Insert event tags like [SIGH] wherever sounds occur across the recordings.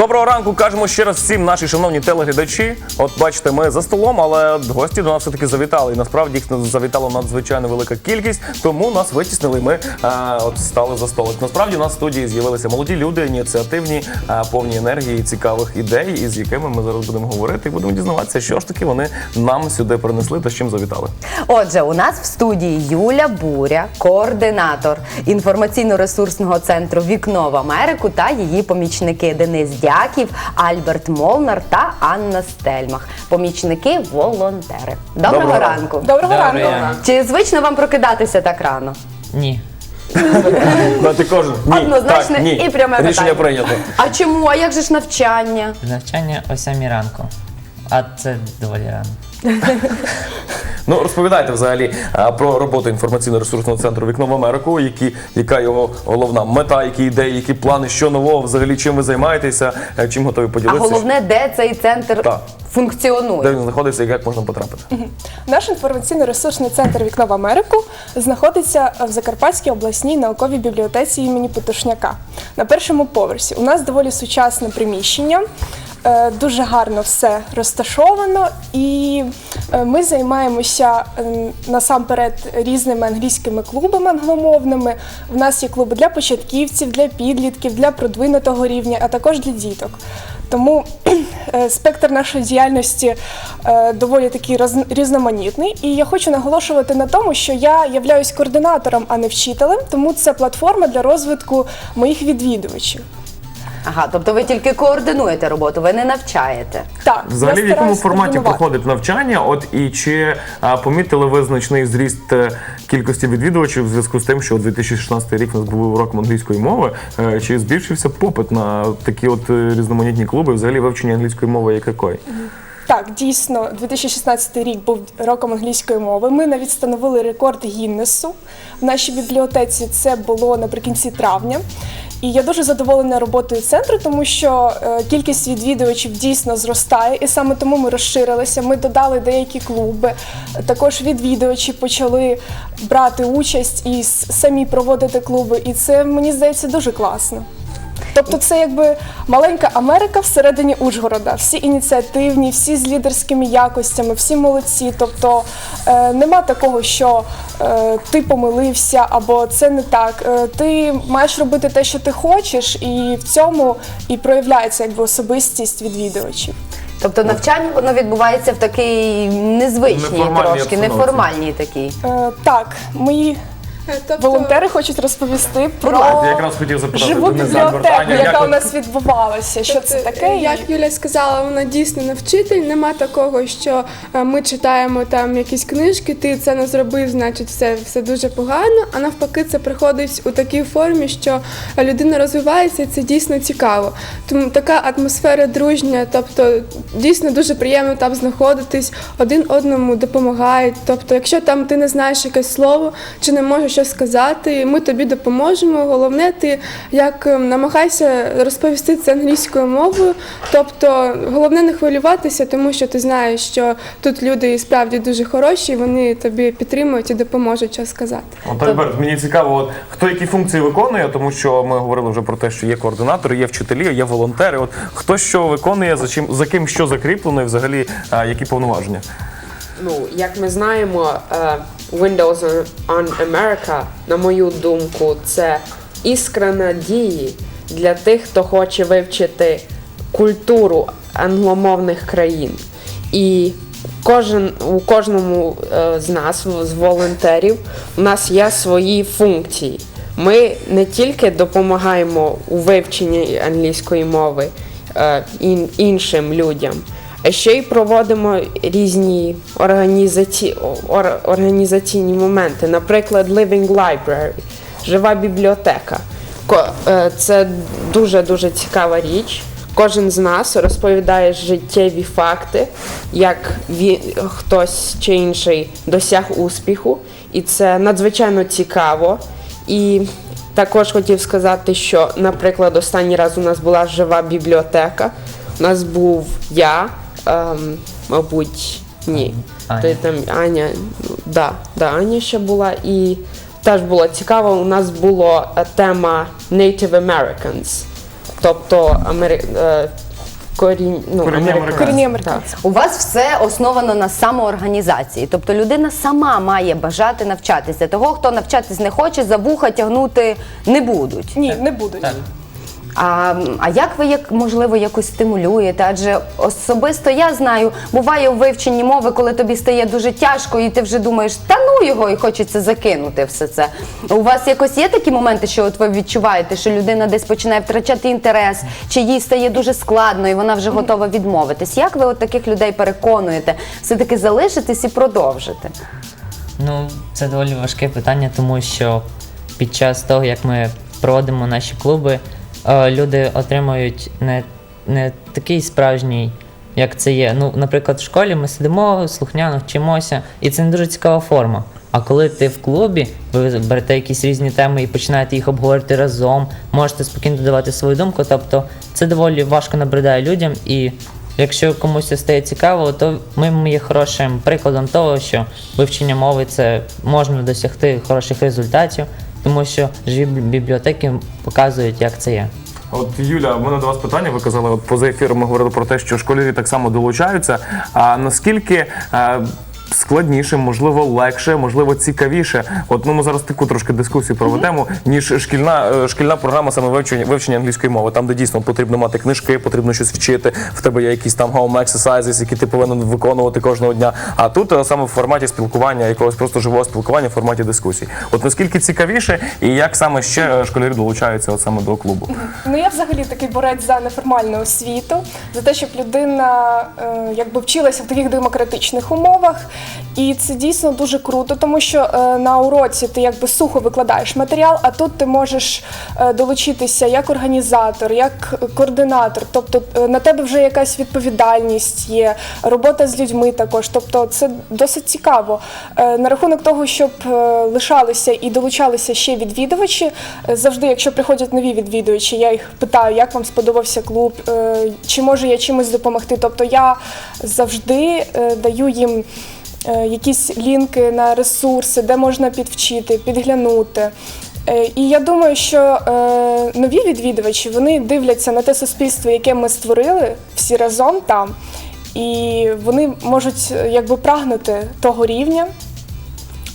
Доброго ранку, кажемо ще раз всім наші шановні телеглядачі. От бачите, ми за столом, але гості до нас все-таки завітали. І насправді їх завітала надзвичайно велика кількість, тому нас витіснили. Ми е, от стали за столик. Насправді у нас в студії з'явилися молоді люди, ініціативні, е, повні енергії, цікавих ідей, із якими ми зараз будемо говорити і будемо дізнаватися, що ж таки вони нам сюди принесли та з чим завітали. Отже, у нас в студії Юля Буря, координатор інформаційно-ресурсного центру Вікно в Америку та її помічники Денис Дяків, Альберт Молнар та Анна Стельмах. Помічники волонтери. Доброго, Доброго ранку. Доброго ранку. Чи звично вам прокидатися так рано? Ні. [LAUGHS] Дати кожен ні, Однозначно так, ні. і пряме рішення прийнято. А чому? А як же ж навчання? Навчання о 7 ранку. А це доволі рано. [LAUGHS] Ну розповідайте взагалі а, про роботу інформаційно-ресурсного центру Вікно в Америку, які, яка його головна мета, які ідеї, які плани, що нового, взагалі чим ви займаєтеся, е, чим готові А поділитися, головне, де цей центр Так. Функціонує? де він знаходиться і як можна потрапити. Наш інформаційно-ресурсний центр Вікно в Америку знаходиться в Закарпатській обласній науковій бібліотеці імені Петушняка на першому поверсі. У нас доволі сучасне приміщення. е, Дуже гарно все розташовано, і е, ми займаємося е, насамперед різними англійськими клубами англомовними. У нас є клуби для початківців, для підлітків, для продвинутого рівня, а також для діток. Тому [CLEARS THROAT] е, спектр нашої діяльності е, доволі такий різноманітний. І я хочу наголошувати на тому, що я являюсь координатором, а не вчителем, тому це платформа для розвитку моїх відвідувачів. Ага, тобто ви тільки координуєте роботу, ви не навчаєте. Так, Взагалі, я в якому стараюсь форматі проходить навчання? От і чи а, помітили ви значний зріст е, кількості відвідувачів в зв'язку з тим, що 2016 рік у нас був урок англійської мови? Е, Чи збільшився попит на такі от е, різноманітні клуби? Взагалі вивчення англійської мови як якої? Так, дійсно, 2016 рік був роком англійської мови. Ми навіть встановили рекорд Гіннесу в нашій бібліотеці. Це було наприкінці травня. І я дуже задоволена роботою центру, тому що е, кількість відвідувачів дійсно зростає, і саме тому ми розширилися. Ми додали деякі клуби. Також відвідувачі почали брати участь і самі проводити клуби. І це мені здається дуже класно. Тобто це якби маленька Америка всередині Ужгорода. Всі ініціативні, всі з лідерськими якостями, всі молодці. Тобто е, нема такого, що е, ти помилився або це не так. Е, ти маєш робити те, що ти хочеш, і в цьому і проявляється якби особистість відвідувачів. Тобто навчання воно відбувається в такій незвичній Неформальній трошки, обстановці. неформальній такій. Е, так, мої Тобто, волонтери хочуть розповісти про Я якраз хотів запитати живу бібліотеку, як яка у нас відбувалася. Що це тобто, таке? Як Юля сказала, вона дійсно не вчитель. Нема такого, що е, ми читаємо там якісь книжки, ти це не зробив, значить все, все дуже погано. А навпаки, це приходить у такій формі, що людина розвивається, і це дійсно цікаво. Тому така атмосфера дружня, тобто дійсно дуже приємно там знаходитись, один одному допомагають. Тобто, якщо там ти не знаєш якесь слово чи не можеш щось сказати, ми тобі допоможемо. Головне, ти як ем, намагайся розповісти це англійською мовою. Тобто, головне не хвилюватися, тому що ти знаєш, що тут люди справді дуже хороші, вони тобі підтримують і допоможуть що сказати. От Альберт, мені цікаво, от хто які функції виконує, тому що ми говорили вже про те, що є координатори, є вчителі, є волонтери. От хто що виконує, за чим за ким що закріплено, і взагалі а, які повноваження? Ну, як ми знаємо, е, Windows on America, на мою думку, це іскра надії для тих, хто хоче вивчити культуру англомовних країн. І кожен, у кожному е, з нас, з волонтерів, у нас є свої функції. Ми не тільки допомагаємо у вивченні англійської мови е, іншим людям, а ще й проводимо різні організаці... ор- організаційні моменти, наприклад, Living Library, жива бібліотека. Е, Це дуже-дуже цікава річ. Кожен з нас розповідає життєві факти, як він, хтось чи інший досяг успіху, і це надзвичайно цікаво. І також хотів сказати, що, наприклад, останній раз у нас була жива бібліотека. У нас був я, ем, мабуть, ні. Аня. Ти там Аня, да, да, Аня ще була. І теж було цікаво. У нас була е, тема Native Americans. тобто амери... е, корінь... ну, Корінні американці. Корінні американці. У вас все основано на самоорганізації, тобто людина сама має бажати навчатися. Того, хто навчатись не хоче, за вуха тягнути не будуть. Ні, не будуть. Так. А, а як ви як можливо якось стимулюєте? Адже особисто я знаю, буває у вивченні мови, коли тобі стає дуже тяжко, і ти вже думаєш, та ну його, і хочеться закинути все це. У вас якось є такі моменти, що от ви відчуваєте, що людина десь починає втрачати інтерес, чи їй стає дуже складно, і вона вже готова відмовитись. Як ви от таких людей переконуєте все-таки залишитись і продовжити? Ну, це доволі важке питання, тому що під час того, як ми проводимо наші клуби, люди отримують не, не такий справжній, як це є. Ну, наприклад, в школі ми сидимо, слухняно вчимося, і це не дуже цікава форма. А коли ти в клубі, ви берете якісь різні теми і починаєте їх обговорити разом, можете спокійно додавати свою думку. Тобто це доволі важко набридає людям і Якщо комусь це стає цікаво, то ми є хорошим прикладом того, що вивчення мови це можна досягти хороших результатів, тому що живі бібліотеки показують, як це є. От Юля, в мене до вас питання. Ви казали, от поза ефіром ми говорили про те, що школярі так само долучаються. А наскільки е, складніше, можливо, легше, можливо, цікавіше? От ну, ми зараз таку трошки дискусію проведемо, ніж шкільна е, шкільна програма саме вивчення вивчення англійської мови, там, де дійсно потрібно мати книжки, потрібно щось вчити. В тебе є якісь там home exercises, які ти повинен виконувати кожного дня. А тут е, саме в форматі спілкування, якогось просто живого спілкування, в форматі дискусій. От наскільки цікавіше, і як саме ще е, школярі долучаються от саме до клубу? Ну я взагалі такий борець за неформальну освіту, за те, щоб людина якби вчилася в таких демократичних умовах. І це дійсно дуже круто, тому що е, на уроці ти якби сухо викладаєш матеріал, а тут ти можеш е, долучитися як організатор, як координатор. Тобто е, на тебе вже якась відповідальність є, робота з людьми також. Тобто це досить цікаво. На рахунок того, щоб лишалися і долучалися ще відвідувачі, завжди, якщо приходять нові відвідувачі, я їх питаю, як вам сподобався клуб, чи можу я чимось допомогти. Тобто я завжди даю їм якісь лінки на ресурси, де можна підвчити, підглянути. Е, І я думаю, що е, нові відвідувачі вони дивляться на те суспільство, яке ми створили всі разом там, і вони можуть е, якби прагнути того рівня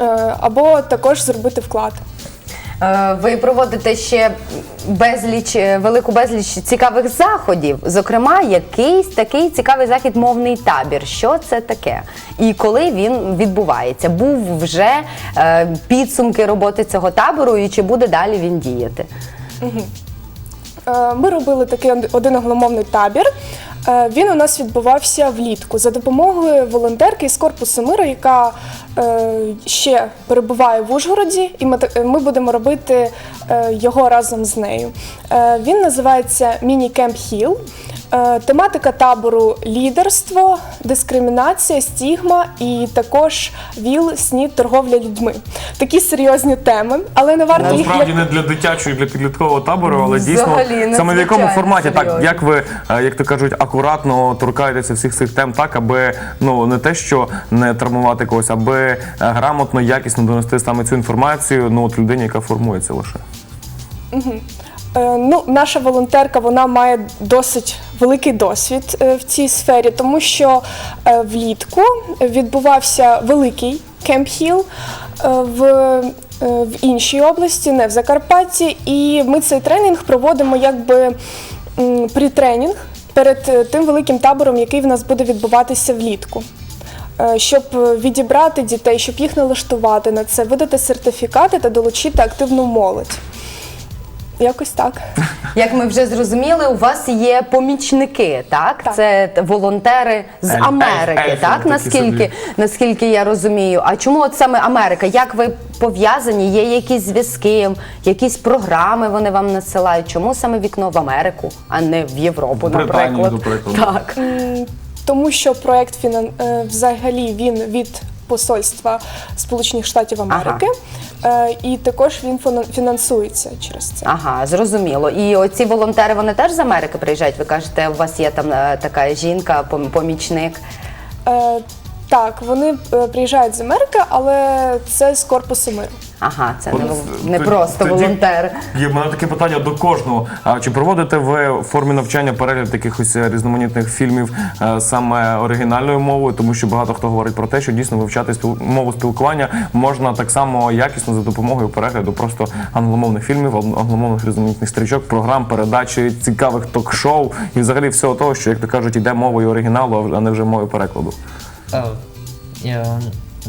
е, або також зробити вклад. Е, Ви проводите ще безліч, е, велику безліч цікавих заходів. Зокрема, якийсь такий цікавий захід мовний табір. Що це таке? І коли він відбувається? Був вже е, підсумки роботи цього табору, і чи буде далі він діяти? Ми робили такий один англомовний табір. Е, Він у нас відбувався влітку за допомогою волонтерки з корпусу миру, яка е, ще перебуває в Ужгороді, і ми, будемо робити е, його разом з нею. Він називається Міні Кемп Хіл. Е, Тематика табору лідерство, дискримінація, стігма і також ВІЛ, СНІД, торговля людьми. Такі серйозні теми, але не варто їх Насправді не для дитячого, і для підліткового табору, але дійсно Взагалі, саме в якому форматі, так як ви, е, як то кажуть, акуратно торкаєтеся всіх цих тем, так аби ну не те, що не травмувати когось, аби е, грамотно, якісно донести саме цю інформацію, ну от людині, яка формується лише. Е, Ну, наша волонтерка вона має досить великий досвід е, в цій сфері, тому що е, влітку відбувався великий Кемп Хіл е, в, е, в іншій області, не в Закарпатті. І ми цей тренінг проводимо якби м, прітренінг перед е, тим великим табором, який в нас буде відбуватися влітку. Е, Щоб е, відібрати дітей, щоб їх налаштувати на це, видати сертифікати та долучити активну молодь. Якось так. [LAUGHS] Як ми вже зрозуміли, у вас є помічники, так? Так. Це волонтери з Ель- Америки, ельфи так? Наскільки, собі. наскільки я розумію. А чому от саме Америка? Як ви пов'язані? Є якісь зв'язки, якісь програми вони вам надсилають? Чому саме вікно в Америку, а не в Європу, В Британію, наприклад? до. Так. Тому що проект фінан... е, взагалі він від посольства Сполучених Штатів Америки, Е, і також він фіна- фінансується через це. Ага, зрозуміло. І оці волонтери вони теж з Америки приїжджають. Ви кажете, у вас є там е, така жінка, пом- помічник. Е, Так, вони е, приїжджають з Америки, але це з корпусу миру. Ага, це не, вол- не т- просто тоді волонтери. Є в мене таке питання до кожного. А чи проводите ви в формі навчання перегляд якихось е, різноманітних фільмів е, саме оригінальною мовою? Тому що багато хто говорить про те, що дійсно вивчати спіл... мову спілкування можна так само якісно за допомогою перегляду просто англомовних фільмів, ан- англомовних різноманітних стрічок, програм, передачі, цікавих ток-шоу і взагалі всього того, що як то кажуть, іде мовою оригіналу, а не вже мовою перекладу.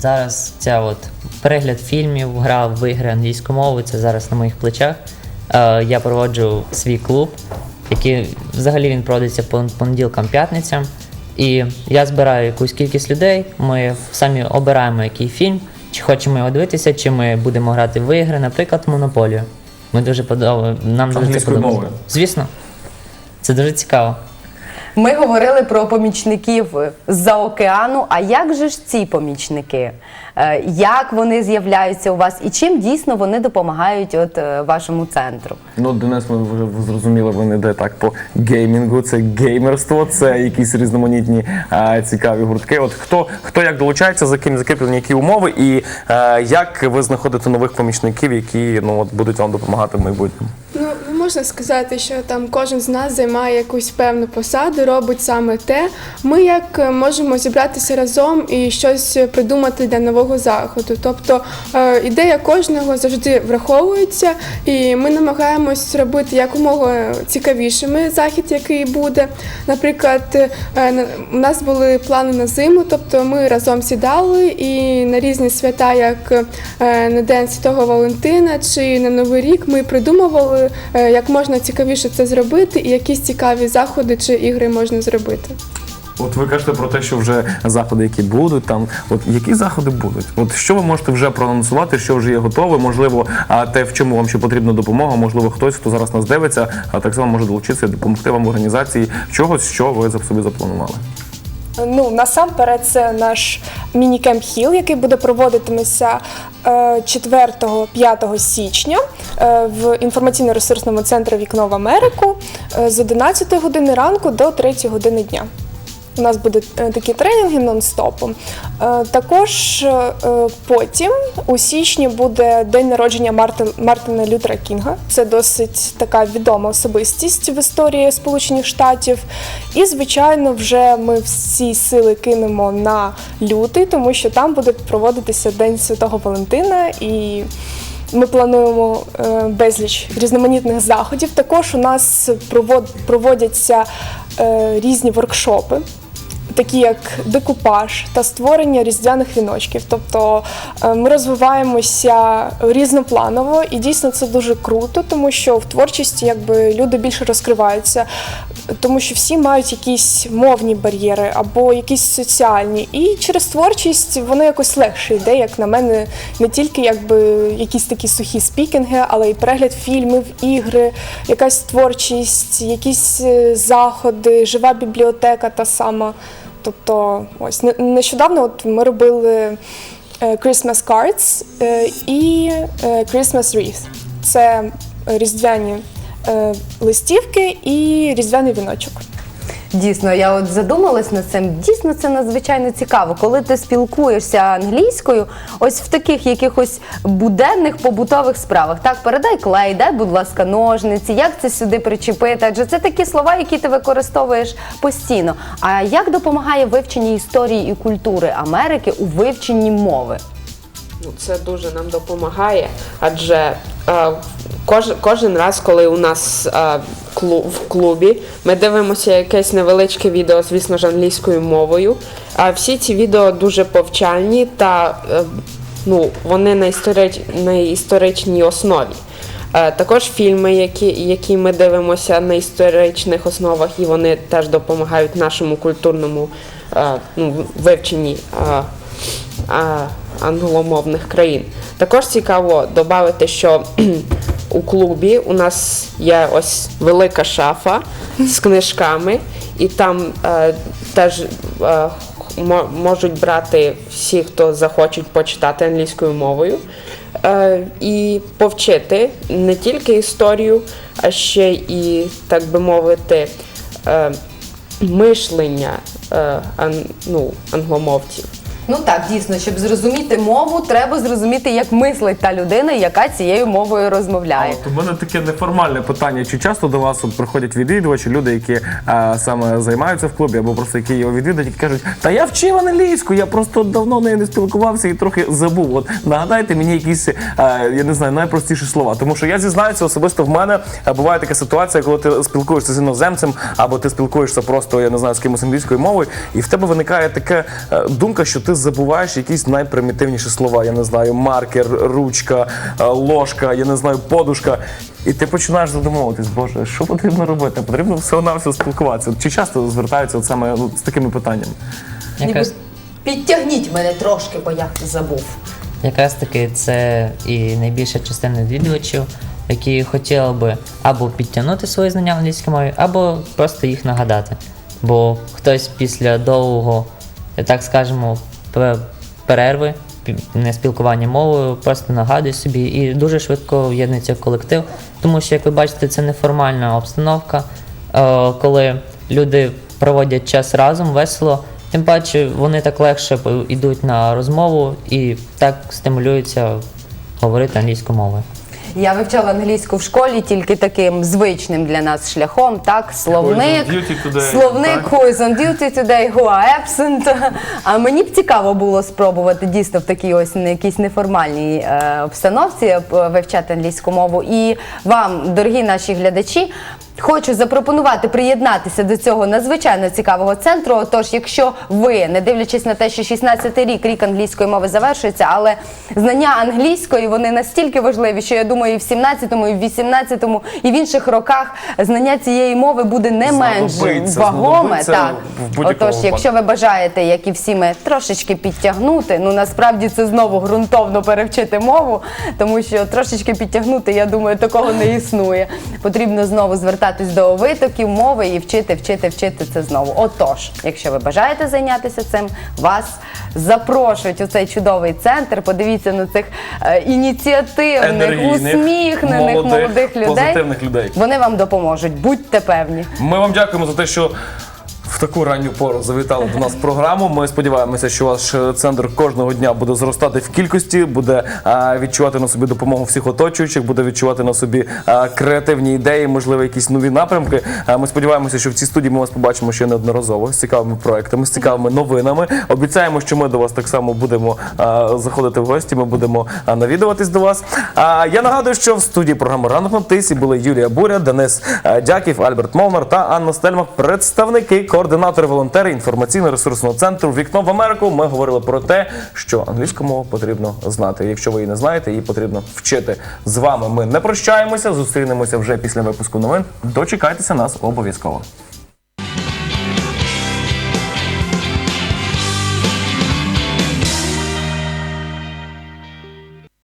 Зараз ця от перегляд фільмів, гра в ігри англійською мовою, це зараз на моїх плечах. Я проводжу свій клуб, який взагалі він проводиться по понеділкам п'ятницям. І я збираю якусь кількість людей. Ми самі обираємо який фільм, чи хочемо його дивитися, чи ми будемо грати в ігри, наприклад, монополію. Ми дуже подобаємо. Нам дуже це подобається. Звісно, це дуже цікаво. Ми говорили про помічників з-за океану. А як же ж ці помічники? Е, Як вони з'являються у вас і чим дійсно вони допомагають от е, вашому центру? Ну, Денис, ми вже зрозуміли, ви не йде так по геймінгу, це геймерство, це якісь різноманітні е, цікаві гуртки. От хто хто як долучається, за ким закріплені які умови, і е, як ви знаходите нових помічників, які ну от будуть вам допомагати в майбутньому? Ну, можна сказати, що там кожен з нас займає якусь певну посаду, робить саме те. Ми як е, можемо зібратися разом і щось придумати для нового заходу. Тобто е, ідея кожного завжди враховується, і ми намагаємось робити якомога цікавішими захід, який буде. Наприклад, е, у нас були плани на зиму, тобто ми разом сідали і на різні свята, як на День Святого Валентина чи на Новий рік, ми придумували, як можна цікавіше це зробити, і якісь цікаві заходи чи ігри можна зробити. От ви кажете про те, що вже заходи, які будуть там. От які заходи будуть? От що ви можете вже проанонсувати, що вже є готове? Можливо, а те, в чому вам ще потрібна допомога, можливо, хтось, хто зараз нас дивиться, а так само може долучитися допомогти вам в організації чогось, що ви за собі запланували. Ну, насамперед, це наш міні-кемп Хіл, який буде проводитиметься е, 4-5 січня е, в інформаційно-ресурсному центрі Вікно в Америку е, з 11 години ранку до 3 години дня. У нас будуть е, такі тренінги нон-стопом. Е, Також е, потім у січні буде день народження Марти- Мартина Лютера Кінга. Це досить така відома особистість в історії Сполучених Штатів. І, звичайно, вже ми всі сили кинемо на лютий, тому що там буде проводитися День Святого Валентина і. Ми плануємо безліч різноманітних заходів. Також у нас провод- проводяться різні воркшопи. Такі як декупаж та створення різдвяних віночків. Тобто е, ми розвиваємося різнопланово, і дійсно це дуже круто, тому що в творчості якби люди більше розкриваються, тому що всі мають якісь мовні бар'єри або якісь соціальні. І через творчість воно якось легше йде, як на мене, не тільки якби якісь такі сухі спікінги, але й перегляд фільмів, ігри, якась творчість, якісь е, заходи, жива бібліотека та сама. Тобто, ось нещодавно от ми робили е, Christmas Cards е, і е, Christmas Wreath. Це різдвяні листівки і різдвяний віночок. Дійсно, я от задумалась над цим. Дійсно, це надзвичайно цікаво. Коли ти спілкуєшся англійською, ось в таких якихось буденних побутових справах. Так, передай клей, дай, будь ласка, ножниці, як це сюди причепити? Адже це такі слова, які ти використовуєш постійно. А як допомагає вивчення історії і культури Америки у вивченні мови? Ну, це дуже нам допомагає, адже е, кож, кожен раз, коли у нас е, клу, в клубі, ми дивимося якесь невеличке відео, звісно ж, англійською мовою. А всі ці відео дуже повчальні та е, ну, вони на, історич, на історичній основі. Е, Також фільми, які, які ми дивимося на історичних основах, і вони теж допомагають нашому культурному е, ну, вивченні е, а, англомовних країн. Також цікаво додати, що [CLEARS THROAT] у клубі у нас є ось велика шафа з [LAUGHS] книжками, і там е, теж е, можуть брати всі, хто захочуть почитати англійською мовою. Е, і повчити не тільки історію, а ще і, так би мовити, е, мишлення е, ан, ну, англомовців. Ну так, дійсно, щоб зрозуміти мову, треба зрозуміти, як мислить та людина, яка цією мовою розмовляє. От у мене таке неформальне питання. Чи часто до вас от приходять відвідувачі, люди, які е, саме займаються в клубі, або просто які його відвідують, які кажуть, та я вчив англійську, я просто давно нею не спілкувався і трохи забув. От нагадайте мені якісь, е, я не знаю, найпростіші слова. Тому що я зізнаюся, особисто в мене е, буває така ситуація, коли ти спілкуєшся з іноземцем, або ти спілкуєшся просто, я не знаю, з кимось англійською мовою, і в тебе виникає така е, думка, що ти забуваєш якісь найпримітивніші слова. Я не знаю, маркер, ручка, е, ложка, я не знаю, подушка. І ти починаєш задумуватись, боже, що потрібно робити? Потрібно все на все спілкуватися. Чи часто звертаються от саме з такими питаннями? Якраз, Підтягніть мене трошки, бо я забув. якраз таки це і найбільша частина відвідувачів, які хотіли би або підтягнути свої знання англійської мови, або просто їх нагадати. Бо хтось після довгого, так скажемо, перерви, не спілкування мовою, просто нагадую собі і дуже швидко в'єднується колектив. Тому що, як ви бачите, це неформальна обстановка, е, коли люди проводять час разом, весело. Тим паче вони так легше йдуть на розмову і так стимулюються говорити англійською мовою. Я вивчала англійську в школі тільки таким звичним для нас шляхом, так, словник, Who is on duty today, словник, так? who is on duty today, who are absent. А мені б цікаво було спробувати дійсно в такій ось не якійсь неформальній е, обстановці е, вивчати англійську мову. І вам, дорогі наші глядачі, Хочу запропонувати приєднатися до цього надзвичайно цікавого центру. Отож, якщо ви, не дивлячись на те, що 16-й рік рік англійської мови завершується, але знання англійської вони настільки важливі, що я думаю, і в 17-му, і в 18-му, і в інших роках знання цієї мови буде не менш Знадобиться, вагоме. знадобиться Так в будь-якому отож, якщо ви бажаєте, як і всі ми, трошечки підтягнути, ну насправді це знову ґрунтовно перевчити мову, тому що трошечки підтягнути, я думаю, такого не існує. Потрібно знову звертатись до витоків мови і вчити, вчити, вчити це знову. Отож, якщо ви бажаєте зайнятися цим, вас запрошують у цей чудовий центр. Подивіться на цих е, ініціативних, Енергійних, усміхнених молодих, молодих людей. позитивних людей. Вони вам допоможуть, будьте певні. Ми вам дякуємо за те, що. В таку ранню пору завітали до нас в програму. Ми сподіваємося, що ваш центр кожного дня буде зростати в кількості, буде е, відчувати на собі допомогу всіх оточуючих, буде відчувати на собі е, креативні ідеї, можливо, якісь нові напрямки. Е, Ми сподіваємося, що в цій студії ми вас побачимо ще неодноразово з цікавими проектами, з цікавими новинами. Обіцяємо, що ми до вас так само будемо заходити в гості. Ми будемо навідуватись до вас. А я нагадую, що в студії програми Ранок на тисі були Юлія Буря, Денис Дяків, Альберт Молнар та Анна Стельмах, представники, координатори, волонтери інформаційно-ресурсного центру Вікно в Америку. Ми говорили про те, що англійську мову потрібно знати. Якщо ви її не знаєте, її потрібно вчити. З вами ми не прощаємося, зустрінемося вже після випуску новин. Дочекайтеся нас обов'язково.